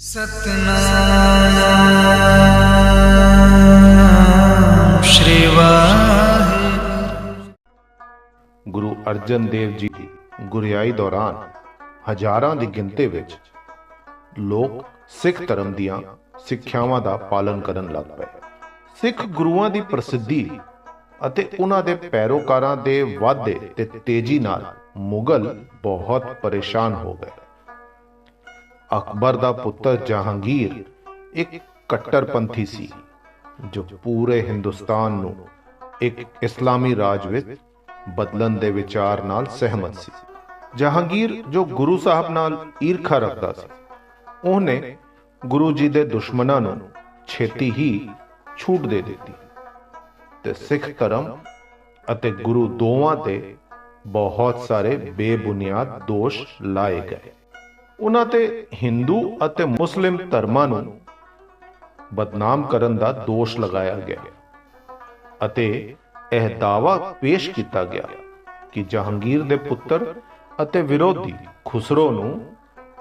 ਸਤਨਾਮ ਸ਼੍ਰੀ ਵਾਹਿਗੁਰੂ। ਗੁਰੂ ਅਰਜਨ ਦੇਵ ਜੀ ਦੀ ਗੁਰਿਆਈ ਦੌਰਾਨ ਹਜ਼ਾਰਾਂ ਦੀ ਗਿਣਤੀ ਵਿੱਚ ਲੋਕ ਸਿੱਖ ਧਰਮ ਦੀਆਂ ਸਿੱਖਿਆਵਾਂ ਦਾ ਪਾਲਨ ਕਰਨ ਲੱਗ ਪਏ। ਸਿੱਖ ਗੁਰੂਆਂ ਦੀ ਪ੍ਰਸਿੱਧੀ ਅਤੇ ਉਹਨਾਂ ਦੇ ਪੈਰੋਕਾਰਾਂ ਦੇ ਵਾਧੇ ਤੇ ਤੇਜ਼ੀ ਨਾਲ ਮੁਗਲ ਬਹੁਤ ਪਰੇਸ਼ਾਨ ਹੋ ਗਏ। ਅਕਬਰ ਦਾ ਪੁੱਤਰ ਜਹਾਂਗੀਰ ਇੱਕ ਕੱਟਰਪੰਥੀ ਸੀ, ਜੋ ਪੂਰੇ ਹਿੰਦੁਸਤਾਨ ਨੂੰ ਇੱਕ ਇਸਲਾਮੀ ਰਾਜ ਵਿੱਚ ਬਦਲਣ ਦੇ ਵਿਚਾਰ ਨਾਲ ਸਹਿਮਤ ਸੀ। ਜਹਾਂਗੀਰ ਜੋ ਗੁਰੂ ਸਾਹਿਬ ਨਾਲ ਈਰਖਾ ਰੱਖਦਾ ਸੀ, ਉਹਨੇ ਗੁਰੂ ਜੀ ਦੇ ਦੁਸ਼ਮਣਾਂ ਨੂੰ ਛੇਤੀ ਹੀ ਛੂਟ ਦੇ ਦਿੱਤੀ ਤੇ ਸਿੱਖ ਧਰਮ ਅਤੇ ਗੁਰੂ ਦੋਵਾਂ ਤੇ ਬਹੁਤ ਸਾਰੇ ਬੇਬੁਨਿਆਦ ਦੋਸ਼ ਲਾਏ ਗਏ। ਉਹਨਾਂ ਤੇ ਹਿੰਦੂ ਅਤੇ ਮੁਸਲਿਮ ਧਰਮਾਂ ਨੂੰ ਬਦਨਾਮ ਕਰਨ ਦਾ ਦੋਸ਼ ਲਗਾਇਆ ਗਿਆ ਅਤੇ ਇਹ ਦਾਵਾ ਪੇਸ਼ ਕੀਤਾ ਗਿਆ ਕਿ ਜਹਾਂਗੀਰ ਦੇ ਪੁੱਤਰ ਅਤੇ ਵਿਰੋਧੀ ਖੁਸਰੋ ਨੂੰ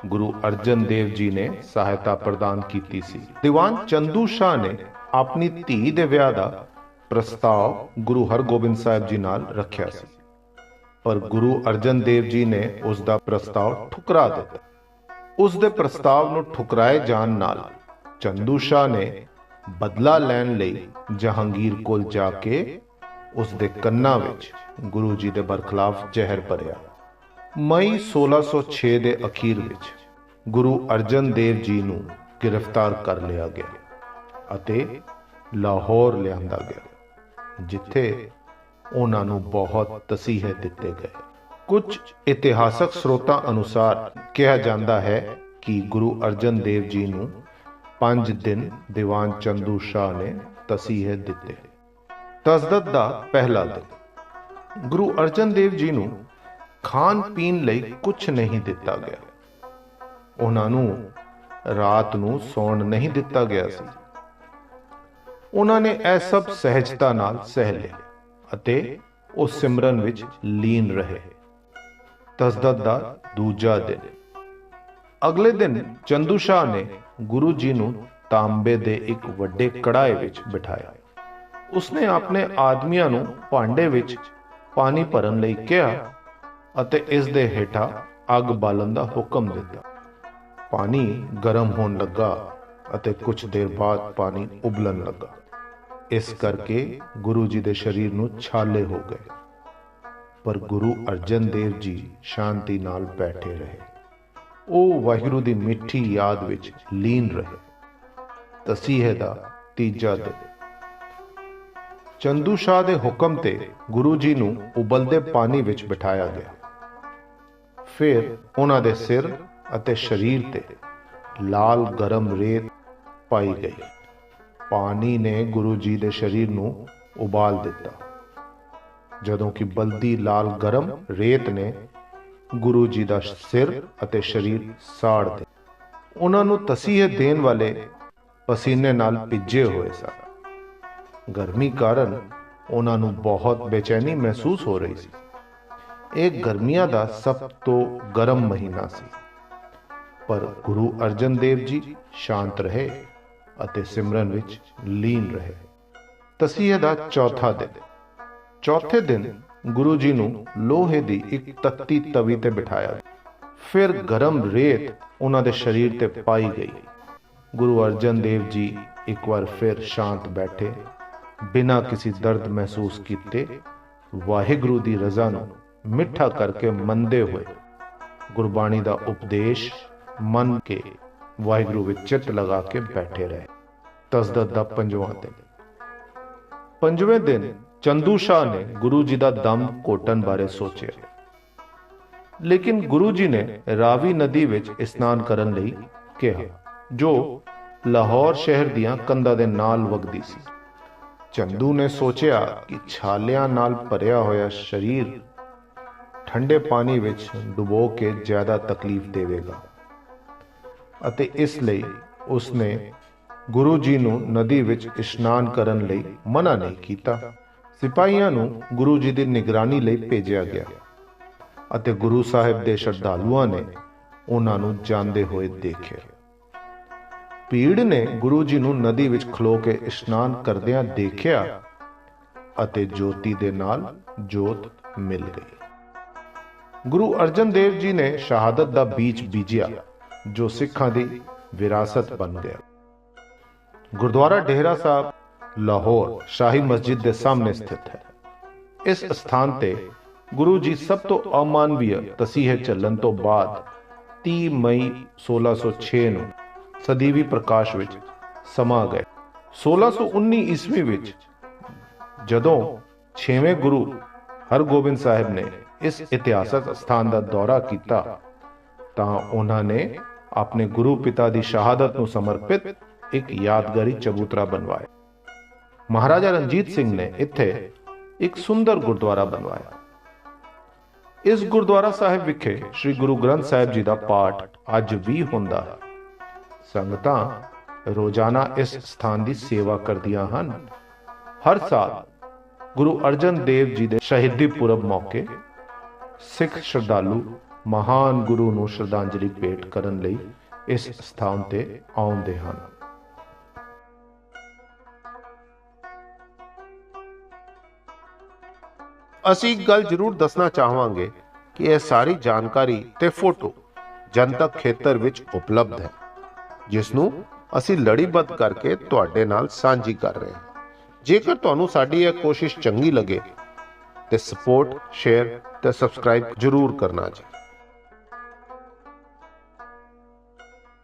ਗੁਰੂ ਅਰਜਨ ਦੇਵ ਜੀ ਨੇ ਸਹਾਇਤਾ ਪ੍ਰਦਾਨ ਕੀਤੀ ਸੀ। ਦੀਵਾਨ ਚੰਦੂ ਸ਼ਾਹ ਨੇ ਆਪਣੀ ਧੀ ਦੇ ਵਿਆਹ ਦਾ ਪ੍ਰਸਤਾਵ ਗੁਰੂ ਹਰਗੋਬਿੰਦ ਸਾਹਿਬ ਜੀ ਨਾਲ ਰੱਖਿਆ ਸੀ। ਪਰ ਗੁਰੂ ਅਰਜਨ ਦੇਵ ਜੀ ਨੇ ਉਸ ਦਾ ਪ੍ਰਸਤਾਵ ਠੁਕਰਾ ਦਿੱਤਾ। ਉਸ ਦੇ ਪ੍ਰਸਤਾਵ ਨੂੰ ਠੁਕਰਾਏ ਜਾਣ ਨਾਲ ਚੰਦੂ ਸ਼ਾਹ ਨੇ ਬਦਲਾ ਲੈਣ ਲਈ ਜਹਾਂਗੀਰ ਕੋਲ ਜਾ ਕੇ ਉਸ ਦੇ ਕੰਨਾਂ ਵਿੱਚ ਗੁਰੂ ਜੀ ਦੇ ਬਰਖਲਾਫ ਜ਼ਹਿਰ ਭਰਿਆ। ਮਈ 1606 ਦੇ ਅਖੀਰ ਵਿੱਚ ਗੁਰੂ ਅਰਜਨ ਦੇਵ ਜੀ ਨੂੰ ਗ੍ਰਿਫਤਾਰ ਕਰ ਲਿਆ ਗਿਆ ਅਤੇ ਲਾਹੌਰ ਲਿਆਂਦਾ ਗਿਆ, ਜਿੱਥੇ ਉਹਨਾਂ ਨੂੰ ਬਹੁਤ ਤਸੀਹੇ ਦਿੱਤੇ ਗਏ। ਕੁਝ ਇਤਿਹਾਸਕ ਸਰੋਤਾਂ ਅਨੁਸਾਰ ਕਿਹਾ ਜਾਂਦਾ ਹੈ ਕਿ ਗੁਰੂ ਅਰਜਨ ਦੇਵ ਜੀ ਨੂੰ 5 ਦਿਨ ਦੀਵਾਨ ਚੰਦੂ ਸ਼ਾਹ ਨੇ ਤਸੀਹੇ ਦਿੱਤੇ। ਤਸਦਦ ਦਾ ਪਹਿਲਾ ਦਿਨ। ਗੁਰੂ ਅਰਜਨ ਦੇਵ ਜੀ ਨੂੰ ਖਾਣ ਪੀਣ ਲਈ ਕੁਝ ਨਹੀਂ ਦਿੱਤਾ ਗਿਆ। ਉਹਨਾਂ ਨੂੰ ਰਾਤ ਨੂੰ ਸੌਣ ਨਹੀਂ ਦਿੱਤਾ ਗਿਆ ਸੀ। ਉਹਨਾਂ ਨੇ ਇਹ ਸਭ ਸਹਿਜਤਾ ਨਾਲ ਸਹਿ ਲਿਆ ਅਤੇ ਉਹ ਸਿਮਰਨ ਵਿੱਚ ਲੀਨ ਰਹੇ। ਤਸਦਦ ਦਾ ਦੂਜਾ ਦਿਨ। ਅਗਲੇ ਦਿਨ ਚੰਦੂ ਸ਼ਾਹ ਨੇ ਗੁਰੂ ਜੀ ਨੂੰ ਤਾਂਬੇ ਦੇ ਇੱਕ ਵੱਡੇ ਕੜਾਏ ਵਿੱਚ ਬਿਠਾਇਆ। ਉਸਨੇ ਆਪਣੇ ਆਦਮੀਆਂ ਨੂੰ ਭਾਂਡੇ ਵਿੱਚ ਪਾਣੀ ਭਰਨ ਲਈ ਕਿਹਾ ਅਤੇ ਇਸ ਦੇ ਹੇਠਾਂ ਅੱਗ ਬਾਲਣ ਦਾ ਹੁਕਮ ਦਿੱਤਾ। ਪਾਣੀ ਗਰਮ ਹੋਣ ਲੱਗਾ ਅਤੇ ਕੁਝ ਦੇਰ ਬਾਅਦ ਪਾਣੀ ਉਬਲਣ ਲੱਗਾ। ਇਸ ਕਰਕੇ ਗੁਰੂ ਜੀ ਦੇ ਸਰੀਰ ਨੂੰ ਛਾਲੇ ਹੋ ਗਏ। ਪਰ ਗੁਰੂ ਅਰਜਨ ਦੇਵ ਜੀ ਸ਼ਾਂਤੀ ਨਾਲ ਬੈਠੇ ਰਹੇ। ਉਹ ਵਾਹਿਗੁਰੂ ਦੀ ਮਿੱਠੀ ਯਾਦ ਵਿੱਚ ਲੀਨ ਰਹੇ। ਤਸੀਹੇ ਦਾ ਤੀਜਾ ਦਿਨ। ਚੰਦੂ ਸ਼ਾਹ ਦੇ ਹੁਕਮ ਤੇ ਗੁਰੂ ਜੀ ਨੂੰ ਉਬਲਦੇ ਪਾਣੀ ਵਿੱਚ ਬਿਠਾਇਆ ਗਿਆ। ਫਿਰ ਉਹਨਾਂ ਦੇ ਸਿਰ ਅਤੇ ਸਰੀਰ ਤੇ ਲਾਲ ਗਰਮ ਰੇਤ ਪਾਈ ਗਈ। ਪਾਣੀ ਨੇ ਗੁਰੂ ਜੀ ਦੇ ਸਰੀਰ ਨੂੰ ਉਬਾਲ ਦਿੱਤਾ। ਜਦੋਂ ਕਿ ਬਲਦੀ ਲਾਲ ਗਰਮ ਰੇਤ ਨੇ ਗੁਰੂ ਜੀ ਦਾ ਸਿਰ ਅਤੇ ਸਰੀਰ ਸਾੜ ਦਿੱਤਾ। ਉਹਨਾਂ ਨੂੰ ਤਸੀਹੇ ਦੇਣ ਵਾਲੇ ਪਸੀਨੇ ਨਾਲ ਭਿੱਜੇ ਹੋਏ ਸਨ। ਗਰਮੀ ਕਾਰਨ ਉਹਨਾਂ ਨੂੰ ਬਹੁਤ ਬੇਚੈਨੀ ਮਹਿਸੂਸ ਹੋ ਰਹੀ ਸੀ। ਇਹ ਗਰਮੀਆਂ ਦਾ ਸਭ ਤੋਂ ਗਰਮ ਮਹੀਨਾ ਸੀ। ਪਰ ਗੁਰੂ ਅਰਜਨ ਦੇਵ ਜੀ ਸ਼ਾਂਤ ਰਹੇ ਅਤੇ ਸਿਮਰਨ ਵਿੱਚ ਲੀਨ ਰਹੇ। ਤਸੀਹੇ ਦਾ ਚੌਥਾ ਦਿਨ ਚੌਥੇ ਦਿਨ ਗੁਰੂ ਜੀ ਨੂੰ ਲੋਹੇ ਦੀ ਇੱਕ ਤੱਤੀ ਤਵੀ ਤੇ ਬਿਠਾਇਆ। ਫਿਰ ਗਰਮ ਰੇਤ ਉਹਨਾਂ ਦੇ ਸਰੀਰ ਤੇ ਪਾਈ ਗਈ। ਗੁਰੂ ਅਰਜਨ ਦੇਵ ਜੀ ਇੱਕ ਵਾਰ ਫਿਰ ਸ਼ਾਂਤ ਬੈਠੇ। ਬਿਨਾਂ ਕਿਸੇ ਦਰਦ ਮਹਿਸੂਸ ਕੀਤੇ ਵਾਹਿਗੁਰੂ ਦੀ ਰਜ਼ਾ ਨੂੰ ਮਿੱਠਾ ਕਰਕੇ ਮੰਨਦੇ ਹੋਏ ਗੁਰਬਾਣੀ ਦਾ ਉਪਦੇਸ਼ ਮੰਨ ਕੇ ਵਾਹਿਗੁਰੂ ਵਿੱਚ ਚਿੱਤ ਲਗਾ ਕੇ ਬੈਠੇ ਰਹੇ। ਤਸਦਦ ਦਾ ਪੰਜਵਾਂ ਦਿਨ। ਪੰਜਵੇਂ ਦਿਨ ਚੰਦੂ ਸ਼ਾਹ ਨੇ ਗੁਰੂ ਜੀ ਦਾ ਦਮ ਘੋਟਣ ਬਾਰੇ ਸੋਚਿਆ। ਲੇਕਿਨ ਗੁਰੂ ਜੀ ਨੇ ਰਾਵੀ ਨਦੀ ਵਿੱਚ ਇਸ਼ਨਾਨ ਕਰਨ ਲਈ ਕਿਹਾ, ਜੋ ਲਾਹੌਰ ਸ਼ਹਿਰ ਦੀਆਂ ਕੰਧਾਂ ਦੇ ਨਾਲ ਵਗਦੀ ਸੀ। ਚੰਦੂ ਨੇ ਸੋਚਿਆ ਕਿ ਛਾਲਿਆਂ ਨਾਲ ਭਰਿਆ ਹੋਇਆ ਸਰੀਰ ਠੰਡੇ ਪਾਣੀ ਵਿੱਚ ਡੁਬੋ ਕੇ ਜ਼ਿਆਦਾ ਤਕਲੀਫ ਦੇਵੇਗਾ। ਅਤੇ ਇਸ ਲਈ ਉਸਨੇ ਗੁਰੂ ਜੀ ਨੂੰ ਨਦੀ ਵਿੱਚ ਇਸ਼ਨਾਨ ਕਰਨ ਲਈ ਮਨਾ ਨਹੀਂ ਕੀਤਾ। ਸਿਪਾਹੀਆਂ ਨੂੰ ਗੁਰੂ ਜੀ ਦੀ ਨਿਗਰਾਨੀ ਲਈ ਭੇਜਿਆ ਗਿਆ। ਅਤੇ ਗੁਰੂ ਸਾਹਿਬ ਦੇ ਸ਼ਰਧਾਲੂਆਂ ਨੇ ਉਹਨਾਂ ਨੂੰ ਜਾਂਦੇ ਹੋਏ ਦੇਖਿਆ। ਭੀੜ ਨੇ ਗੁਰੂ ਜੀ ਨੂੰ ਨਦੀ ਵਿੱਚ ਖਲੋ ਕੇ ਇਸ਼ਨਾਨ ਕਰਦਿਆਂ ਦੇਖਿਆ ਅਤੇ ਜੋਤੀ ਦੇ ਨਾਲ ਜੋਤ ਮਿਲ ਗਈ। ਗੁਰੂ ਅਰਜਨ ਦੇਵ ਜੀ ਨੇ ਸ਼ਹਾਦਤ ਦਾ ਬੀਜ ਬੀਜਿਆ, ਜੋ ਸਿੱਖਾਂ ਦੀ ਵਿਰਾਸਤ ਬਣ ਗਿਆ। ਗੁਰਦੁਆਰਾ ਡੇਹਰਾ ਸਾਹਿਬ ਲਾਹੌਰ ਸ਼ਾਹੀ ਮਸਜਿਦ ਦੇ ਸਾਹਮਣੇ ਸਥਿਤ ਹੈ। ਇਸ ਸਥਾਨ ਤੇ ਗੁਰੂ ਜੀ ਸਭ ਤੋਂ ਅਮਾਨਵੀय ਤਸੀਹੇ ਚੱਲਣ ਤੋਂ ਬਾਅਦ 30 ਮਈ 1606 ਨੂੰ ਸਦੀਵੀ ਪ੍ਰਕਾਸ਼ ਵਿੱਚ ਸਮਾ ਗਏ। 1619 ਈਸਵੀ ਵਿੱਚ ਜਦੋਂ 6ਵੇਂ ਗੁਰੂ ਹਰਗੋਬਿੰਦ ਸਾਹਿਬ ਨੇ ਇਸ ਇਤਿਹਾਸਕ ਸਥਾਨ ਦਾ ਦੌਰਾ ਕੀਤਾ, ਤਾਂ ਉਹਨਾਂ ਨੇ ਆਪਣੇ ਗੁਰੂ ਪਿਤਾ ਦੀ ਸ਼ਹਾਦਤ ਨੂੰ ਸਮਰਪਿਤ ਇੱਕ ਯਾਦਗਾਰੀ ਚਬੂਤਰਾ ਬਣਵਾਇਆ। ਮਹਾਰਾਜਾ ਰਣਜੀਤ ਸਿੰਘ ਨੇ ਇੱਥੇ ਇੱਕ ਸੁੰਦਰ ਗੁਰਦੁਆਰਾ ਬਣਵਾਇਆ। ਇਸ ਗੁਰਦੁਆਰਾ ਸਾਹਿਬ ਵਿਖੇ ਸ੍ਰੀ ਗੁਰੂ ਗ੍ਰੰਥ ਸਾਹਿਬ ਜੀ ਦਾ ਪਾਠ ਅੱਜ ਵੀ ਹੁੰਦਾ ਹੈ। ਸੰਗਤਾਂ ਰੋਜ਼ਾਨਾ ਇਸ ਸਥਾਨ ਦੀ ਸੇਵਾ ਕਰਦੀਆਂ ਹਨ। ਹਰ ਸਾਲ ਗੁਰੂ ਅਰਜਨ ਦੇਵ ਜੀ ਦੇ ਸ਼ਹੀਦੀ ਪੁਰਬ ਮੌਕੇ ਸਿੱਖ ਸ਼ਰਧਾਲੂ ਮਹਾਨ ਗੁਰੂ ਨੂੰ ਸ਼ਰਧਾਂਜਲੀ ਭੇਟ ਕਰਨ ਲਈ ਇਸ ਸਥਾਨ ਤੇ ਆਉਂਦੇ ਹਨ। ਅਸੀਂ ਇੱਕ ਗੱਲ ਜ਼ਰੂਰ ਦੱਸਣਾ ਚਾਹਾਂਗੇ ਕਿ ਇਹ ਸਾਰੀ ਜਾਣਕਾਰੀ ਤੇ ਫੋਟੋ ਜਨਤਕ ਖੇਤਰ ਵਿੱਚ ਉਪਲਬਧ ਹੈ, ਜਿਸ ਨੂੰ ਅਸੀਂ ਲੜੀਬੱਧ ਕਰਕੇ ਤੁਹਾਡੇ ਨਾਲ ਸਾਂਝੀ ਕਰ ਰਹੇ ਹਾਂ। ਜੇਕਰ ਤੁਹਾਨੂੰ ਸਾਡੀ ਇਹ ਕੋਸ਼ਿਸ਼ ਚੰਗੀ ਲੱਗੇ ਤੇ ਸਪੋਰਟ ਸ਼ੇਅਰ ਤੇ ਸਬਸਕ੍ਰਾਈਬ ਜ਼ਰੂਰ ਕਰਨਾ ਜੀ।